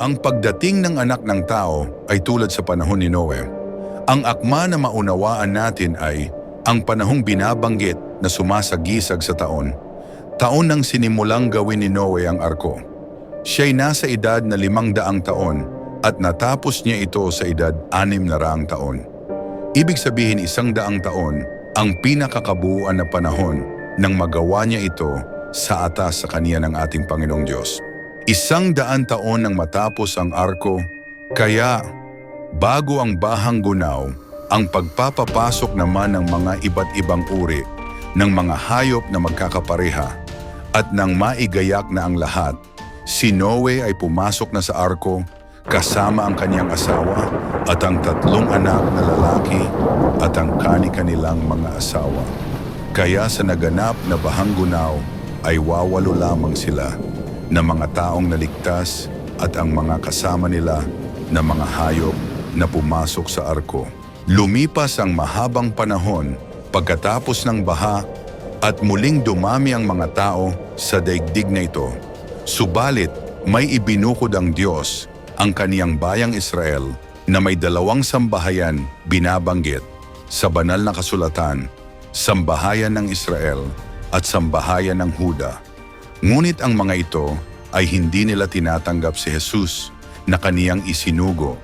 Ang pagdating ng anak ng tao ay tulad sa panahon ni Noe. Ang akma na maunawaan natin ay ang panahong binabanggit na sumasagisag sa taon. Taon nang sinimulang gawin ni Noe ang arko. Siya'y nasa edad na limang daang taon at natapos niya ito sa edad anim na raang taon. Ibig sabihin isang daang taon ang pinakakabuuan na panahon nang magawa niya ito sa atas sa kaniya ng ating Panginoong Diyos. Isang daan taon nang matapos ang arko, kaya bago ang bahang gunaw, ang pagpapapasok naman ng mga iba't ibang uri ng mga hayop na magkakapareha at nang maigayak na ang lahat, si Noe ay pumasok na sa arko kasama ang kanyang asawa at ang tatlong anak na lalaki at ang kani-kanilang mga asawa. Kaya sa naganap na bahang gunaw ay wawalo lamang sila na mga taong naligtas at ang mga kasama nila na mga hayop na pumasok sa arko. Lumipas ang mahabang panahon pagkatapos ng baha at muling dumami ang mga tao sa daigdig na ito. Subalit, may ibinukod ang Diyos ang kaniyang bayang Israel na may dalawang sambahayan binabanggit sa banal na kasulatan, sambahayan ng Israel at sambahayan ng Huda. Ngunit ang mga ito ay hindi nila tinatanggap si Jesus na kaniyang isinugo.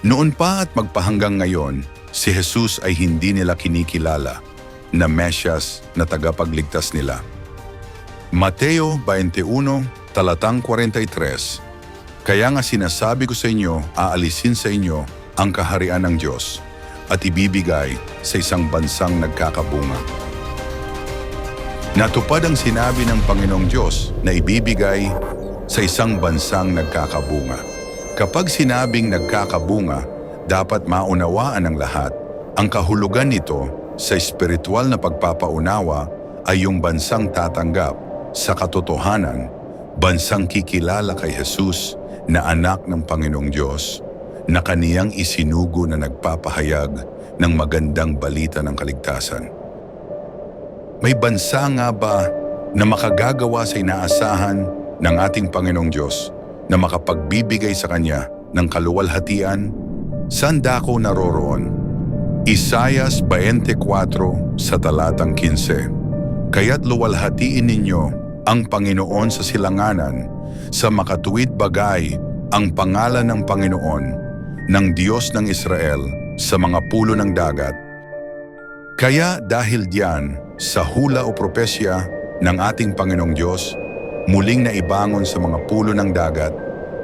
Noon pa at magpahanggang ngayon, si Jesus ay hindi nila kinikilala na Mesyas na tagapagligtas nila. Mateo 21, talatang 43 Kaya nga sinasabi ko sa inyo, aalisin sa inyo ang kaharian ng Diyos at ibibigay sa isang bansang nagkakabunga. Natupad ang sinabi ng Panginoong Diyos na ibibigay sa isang bansang nagkakabunga. Kapag sinabing nagkakabunga, dapat maunawaan ng lahat. Ang kahulugan nito sa espiritual na pagpapaunawa ay yung bansang tatanggap sa katotohanan, bansang kikilala kay Jesus na anak ng Panginoong Diyos, na kaniyang isinugo na nagpapahayag ng magandang balita ng kaligtasan. May bansa nga ba na makagagawa sa inaasahan ng ating Panginoong Diyos na makapagbibigay sa Kanya ng kaluwalhatian? Saan dako naroroon? Isayas 24 sa talatang 15 Kaya't luwalhatiin ninyo ang Panginoon sa silanganan, sa makatuwid bagay ang pangalan ng Panginoon, ng Diyos ng Israel sa mga pulo ng dagat. Kaya dahil diyan, sa hula o propesya ng ating Panginoong Diyos, muling naibangon sa mga pulo ng dagat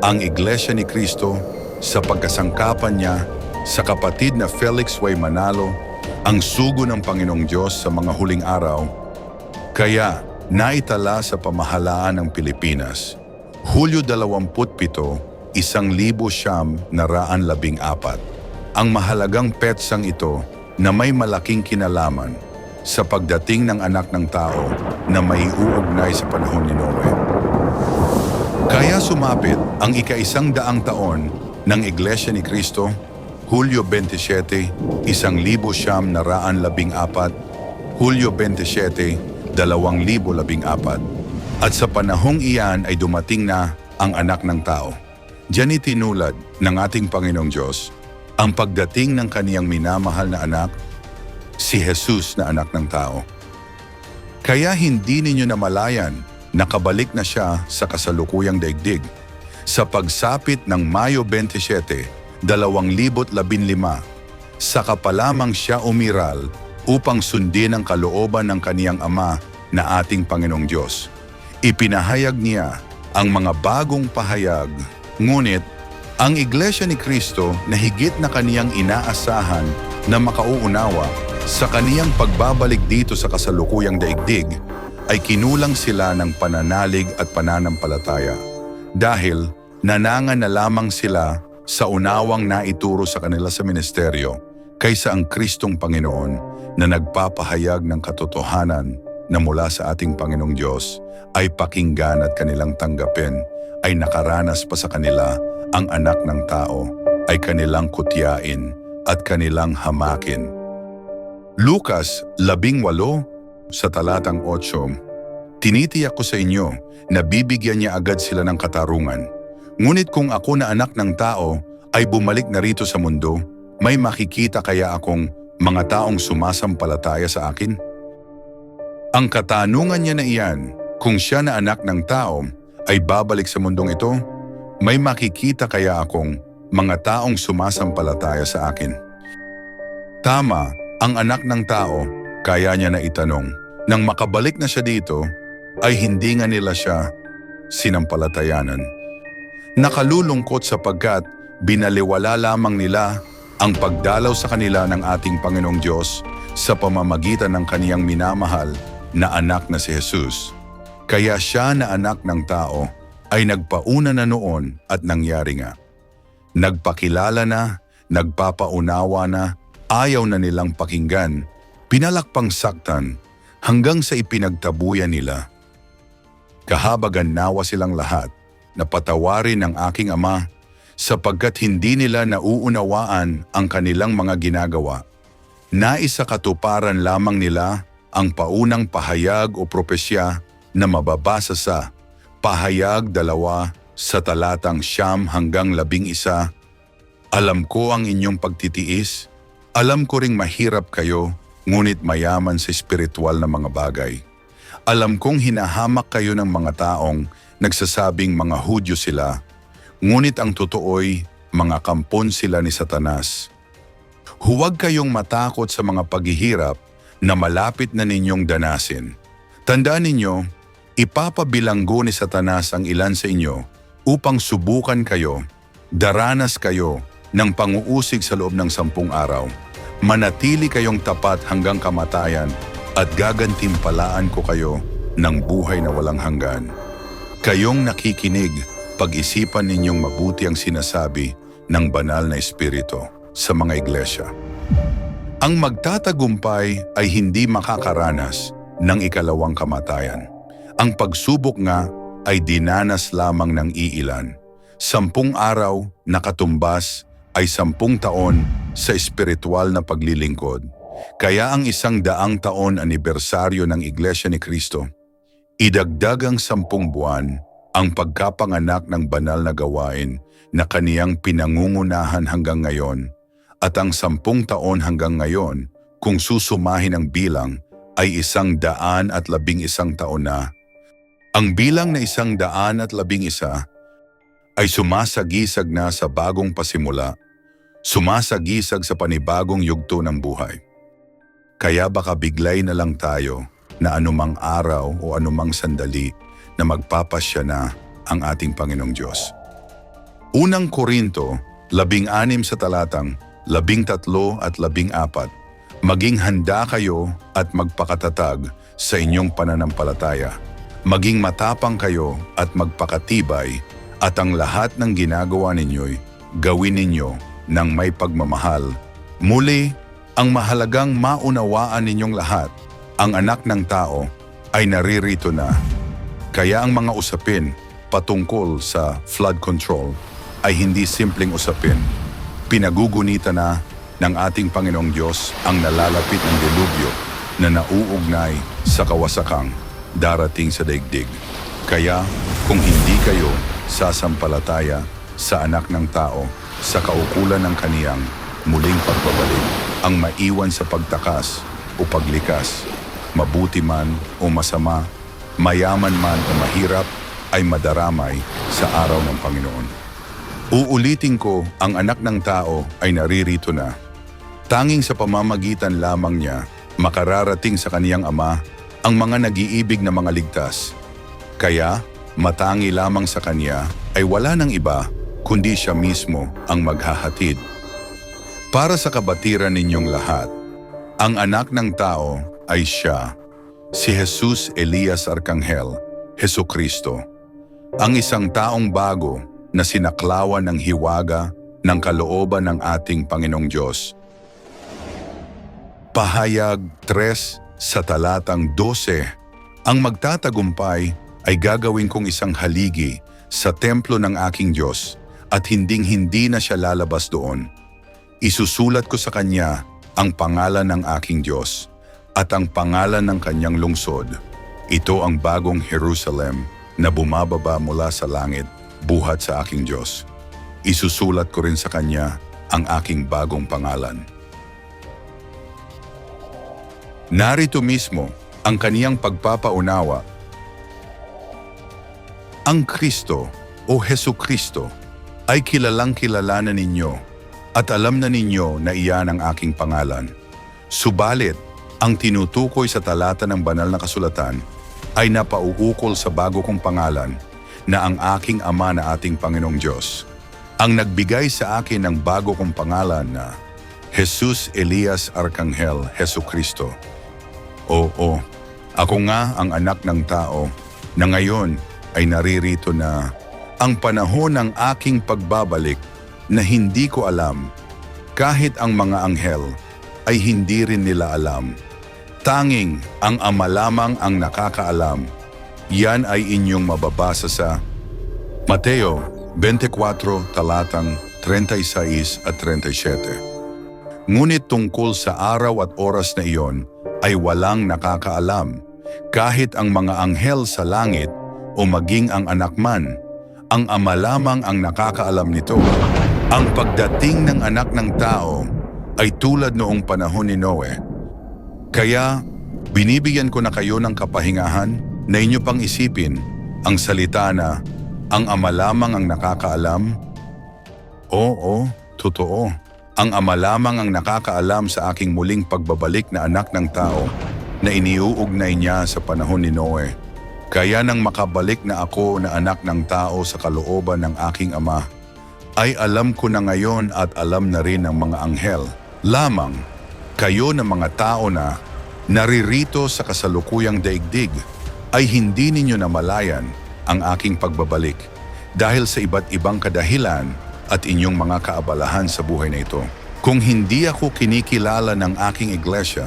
ang Iglesia ni Kristo sa pagkasangkapan niya sa kapatid na Felix Way Manalo, ang sugo ng Panginoong Diyos sa mga huling araw, kaya naitala sa pamahalaan ng Pilipinas. Hulyo 27, isang libo siyam na raan labing apat. Ang mahalagang petsang ito na may malaking kinalaman sa pagdating ng anak ng tao na may uugnay sa panahon ni Noe. Kaya sumapit ang ika-isang daang taon ng Iglesia ni Cristo, Hulyo 27, isang libo siyam na raan labing apat, Hulyo 27, dalawang libo labing apat. At sa panahong iyan ay dumating na ang anak ng tao. Diyan itinulad ng ating Panginoong Diyos ang pagdating ng kaniyang minamahal na anak, si Jesus na anak ng tao. Kaya hindi ninyo namalayan nakabalik na siya sa kasalukuyang daigdig. Sa pagsapit ng Mayo 27, 2015, saka pa lamang siya umiral upang sundin ang kalooban ng kaniyang ama na ating Panginoong Diyos. Ipinahayag niya ang mga bagong pahayag, ngunit ang Iglesia ni Kristo na higit na kaniyang inaasahan na makauunawa sa kaniyang pagbabalik dito sa kasalukuyang daigdig ay kinulang sila ng pananalig at pananampalataya dahil nanangan na lamang sila sa unawang naituro sa kanila sa ministeryo kaysa ang Kristong Panginoon na nagpapahayag ng katotohanan na mula sa ating Panginoong Diyos ay pakinggan at kanilang tanggapin ay nakaranas pa sa kanila ang anak ng tao ay kanilang kutyain at kanilang hamakin. Lucas 18 sa talatang 8, Tinitiyak ko sa inyo na bibigyan niya agad sila ng katarungan. Ngunit kung ako na anak ng tao ay bumalik na rito sa mundo, may makikita kaya akong mga taong sumasampalataya sa akin? Ang katanungan niya na iyan, kung siya na anak ng tao ay babalik sa mundong ito, may makikita kaya akong mga taong sumasampalataya sa akin? Tama, ang anak ng tao, kaya niya na itanong, nang makabalik na siya dito, ay hindi nga nila siya sinampalatayanan. Nakalulungkot sapagkat binaliwala lamang nila ang pagdalaw sa kanila ng ating Panginoong Diyos sa pamamagitan ng kaniyang minamahal na anak na si Jesus. Kaya siya na anak ng tao ay nagpauna na noon at nangyari nga. Nagpakilala na, nagpapaunawa na, ayaw na nilang pakinggan, pinalakpang saktan hanggang sa ipinagtabuyan nila. Kahabagan nawa silang lahat na patawarin ng aking ama sapagkat hindi nila nauunawaan ang kanilang mga ginagawa. Nais sa katuparan lamang nila ang paunang pahayag o propesya na mababasa sa pahayag dalawa sa talatang siyam hanggang labing isa. Alam ko ang inyong pagtitiis, alam ko ring mahirap kayo, ngunit mayaman sa espiritual na mga bagay. Alam kong hinahamak kayo ng mga taong nagsasabing mga Hudyo sila, ngunit ang totoo'y mga kampon sila ni Satanas. Huwag kayong matakot sa mga paghihirap na malapit na ninyong danasin. Tandaan ninyo, ipapabilanggo ni Satanas ang ilan sa inyo upang subukan kayo, daranas kayo ng panguusig sa loob ng sampung araw. Manatili kayong tapat hanggang kamatayan at gagantimpalaan ko kayo ng buhay na walang hanggan. Kayong nakikinig, pag-isipan ninyong mabuti ang sinasabi ng banal na espiritu sa mga iglesia. Ang magtatagumpay ay hindi makakaranas ng ikalawang kamatayan. Ang pagsubok nga ay dinanas lamang ng iilan. Sampung araw nakatumbas ay sampung taon sa espiritual na paglilingkod. Kaya ang isang daang taon anibersaryo ng Iglesia ni Kristo, idagdag ang sampung buwan ang pagkapanganak ng banal na gawain na kaniyang pinangungunahan hanggang ngayon at ang sampung taon hanggang ngayon kung susumahin ang bilang ay isang daan at labing isang taon na. Ang bilang na isang daan at labing isa ay sumasagisag na sa bagong pasimula, sumasagisag sa panibagong yugto ng buhay. Kaya baka biglay na lang tayo na anumang araw o anumang sandali na magpapasya na ang ating Panginoong Diyos. Unang Korinto, labing anim sa talatang, labing tatlo at labing apat, maging handa kayo at magpakatatag sa inyong pananampalataya. Maging matapang kayo at magpakatibay at ang lahat ng ginagawa ninyo'y gawin ninyo ng may pagmamahal. Muli, ang mahalagang maunawaan ninyong lahat, ang anak ng tao ay naririto na. Kaya ang mga usapin patungkol sa flood control ay hindi simpleng usapin. Pinagugunita na ng ating Panginoong Diyos ang nalalapit ng delubyo na nauugnay sa kawasakang darating sa daigdig. Kaya kung hindi kayo sasampalataya sa anak ng tao sa kaukulan ng kaniyang muling pagbabalik, ang maiwan sa pagtakas o paglikas, mabuti man o masama, mayaman man o mahirap, ay madaramay sa araw ng Panginoon. Uulitin ko, ang anak ng tao ay naririto na. Tanging sa pamamagitan lamang niya, makararating sa kaniyang ama ang mga nag-iibig na mga ligtas. Kaya, matangi lamang sa kanya ay wala ng iba kundi siya mismo ang maghahatid. Para sa kabatiran ninyong lahat, ang anak ng tao ay siya, si Jesus Elias Arcangel, Heso Kristo, ang isang taong bago na sinaklawan ng hiwaga ng kalooban ng ating Panginoong Diyos. Pahayag 3 sa talatang 12, ang magtatagumpay ay gagawin kong isang haligi sa templo ng aking Diyos at hinding-hindi na siya lalabas doon. Isusulat ko sa kanya ang pangalan ng aking Diyos at ang pangalan ng kanyang lungsod. Ito ang bagong Jerusalem na bumababa mula sa langit buhat sa aking Diyos. Isusulat ko rin sa Kanya ang aking bagong pangalan. Narito mismo ang kaniyang pagpapaunawa. Ang Kristo o Heso Kristo ay kilalang kilala na ninyo at alam na ninyo na iyan ang aking pangalan. Subalit, ang tinutukoy sa talata ng banal na kasulatan ay napauukol sa bago kong pangalan na ang aking ama na ating Panginoong Diyos. Ang nagbigay sa akin ng bago kong pangalan na Jesus Elias Arcangel Heso Kristo. Oo, ako nga ang anak ng tao na ngayon ay naririto na ang panahon ng aking pagbabalik na hindi ko alam kahit ang mga anghel ay hindi rin nila alam. Tanging ang ama lamang ang nakakaalam. Yan ay inyong mababasa sa Mateo 24 talatang 36 at 37. Ngunit tungkol sa araw at oras na iyon ay walang nakakaalam, kahit ang mga anghel sa langit o maging ang anak man, ang ama lamang ang nakakaalam nito. Ang pagdating ng anak ng tao ay tulad noong panahon ni Noe. Kaya binibigyan ko na kayo ng kapahingahan na inyo pang isipin ang salita na ang ama lamang ang nakakaalam? Oo, totoo. Ang ama lamang ang nakakaalam sa aking muling pagbabalik na anak ng tao na iniuugnay niya sa panahon ni Noe. Kaya nang makabalik na ako na anak ng tao sa kalooban ng aking ama, ay alam ko na ngayon at alam na rin ng mga anghel. Lamang, kayo na mga tao na naririto sa kasalukuyang daigdig ay hindi ninyo namalayan ang aking pagbabalik dahil sa iba't ibang kadahilan at inyong mga kaabalahan sa buhay na ito. Kung hindi ako kinikilala ng aking iglesia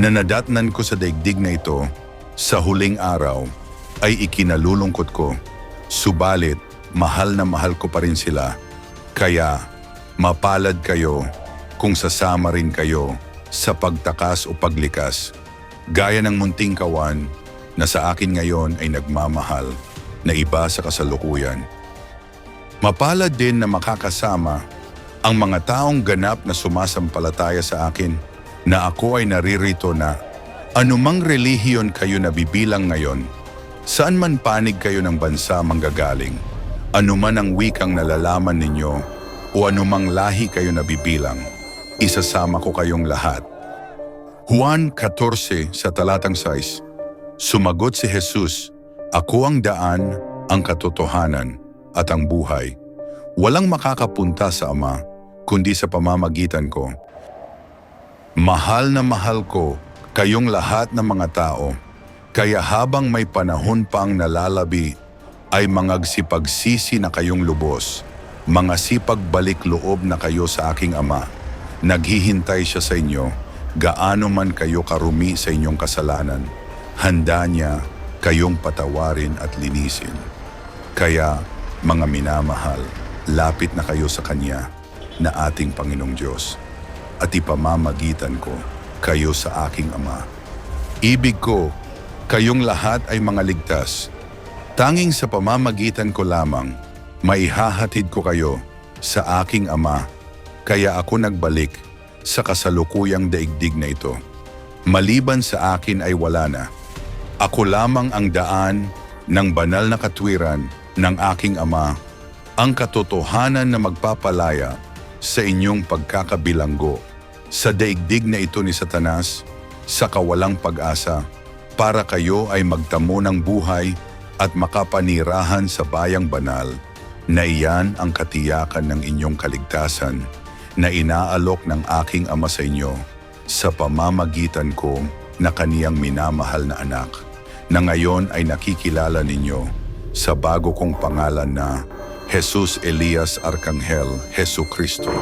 na nadatnan ko sa daigdig na ito, sa huling araw ay ikinalulungkot ko. Subalit, mahal na mahal ko pa rin sila. Kaya, mapalad kayo kung sasama rin kayo sa pagtakas o paglikas. Gaya ng munting kawan na sa akin ngayon ay nagmamahal na iba sa kasalukuyan. Mapalad din na makakasama ang mga taong ganap na sumasampalataya sa akin na ako ay naririto na anumang relihiyon kayo na bibilang ngayon, saan man panig kayo ng bansa manggagaling, anuman ang wikang nalalaman ninyo o anumang lahi kayo na bibilang, isasama ko kayong lahat. Juan 14 sa talatang 6 Sumagot si Jesus, Ako ang daan, ang katotohanan, at ang buhay. Walang makakapunta sa Ama, kundi sa pamamagitan ko. Mahal na mahal ko kayong lahat ng mga tao, kaya habang may panahon pang nalalabi, ay mangagsipagsisi na kayong lubos, mga sipagbalik loob na kayo sa aking Ama. Naghihintay siya sa inyo, gaano man kayo karumi sa inyong kasalanan. Handa niya kayong patawarin at linisin. Kaya, mga minamahal, lapit na kayo sa Kanya na ating Panginoong Diyos at ipamamagitan ko kayo sa aking Ama. Ibig ko, kayong lahat ay mga ligtas. Tanging sa pamamagitan ko lamang, maihahatid ko kayo sa aking Ama, kaya ako nagbalik sa kasalukuyang daigdig na ito. Maliban sa akin ay wala na. Ako lamang ang daan ng banal na katwiran ng aking Ama, ang katotohanan na magpapalaya sa inyong pagkakabilanggo sa daigdig na ito ni Satanas sa kawalang pag-asa para kayo ay magtamo ng buhay at makapanirahan sa bayang banal na iyan ang katiyakan ng inyong kaligtasan na inaalok ng aking Ama sa inyo sa pamamagitan ko na kaniyang minamahal na anak na ngayon ay nakikilala ninyo sa bago kong pangalan na Jesus Elias Arcangel Jesu Cristo.